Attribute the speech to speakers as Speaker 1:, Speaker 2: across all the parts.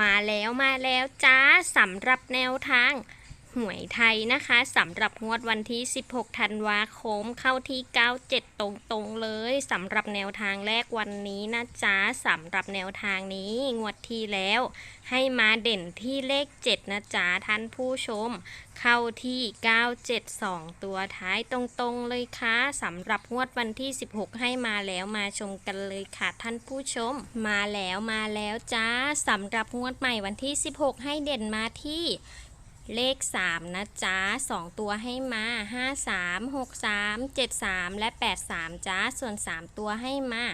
Speaker 1: มาแล้วมาแล้วจ้าสำหรับแนวทาง หวยไทยนะคะสำหรับงวดวันที่ 16 ธันวาคมเข้าที่ 97 ตรงๆเลยสำหรับแนวทางแรกวันนี้นะจ๊ะสำหรับแนวทางนี้งวดที่แล้ว ให้มาเด่นที่เลข 7 นะจ๊ะท่านผู้ชม เข้าที่ 972 ตัวท้ายตรงๆเลยค่ะสำหรับงวดวันที่ 16 ให้มาแล้วมาชมกันเลยค่ะท่านผู้ชม มาแล้วมาแล้วจ้าสำหรับงวดใหม่วันที่ 16 ให้เด่นมาที่ เลข 3 นะจ๊ะ 2 ตัวให้มา 5 3 6 3 7 3 และ 8 3 จ้า ส่วน 3 ตัวให้มา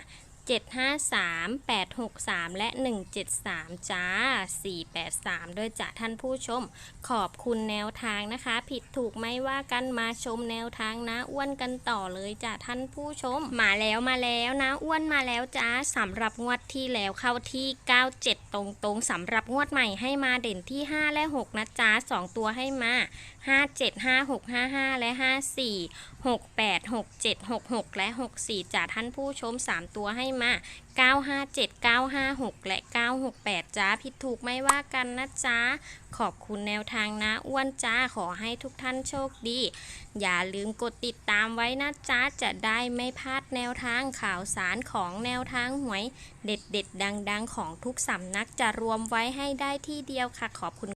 Speaker 1: 753 863 และ 173 จ้า 483 ด้วยจ้ะท่านผู้ชม ขอบคุณแนวทางนะคะ ผิดถูกไม่ว่ากันมาชมแนวทางนะอ้วนกันต่อเลยจ้ะท่านผู้ชม มาแล้วมาแล้วนะอ้วนมาแล้วจ้าสำหรับงวดที่แล้วเข้าที่ 97 ตรงๆสำหรับงวดใหม่ให้มาเด่นที่ 5 และ 6 นะจ๊ะ2ตัวให้มา 57 56 55 และ 54 68 67 66 และ 64จ้ะท่านผู้ชม 3 ตัวให้มา 957 956 และ 968 จ้า ผิดถูกไม่ว่ากันนะจ๊ะขอบคุณแนวทางนะ อ้วนจ้า ขอให้ทุกท่านโชคดี อย่าลืมกดติดตามไว้นะจ๊ะจะได้ไม่พลาดแนวทางข่าวสารของแนวทางหวย เด็ดๆ ดังๆ ของทุกสำนักจะรวมไว้ให้ได้ที่เดียวค่ะ ขอบคุณ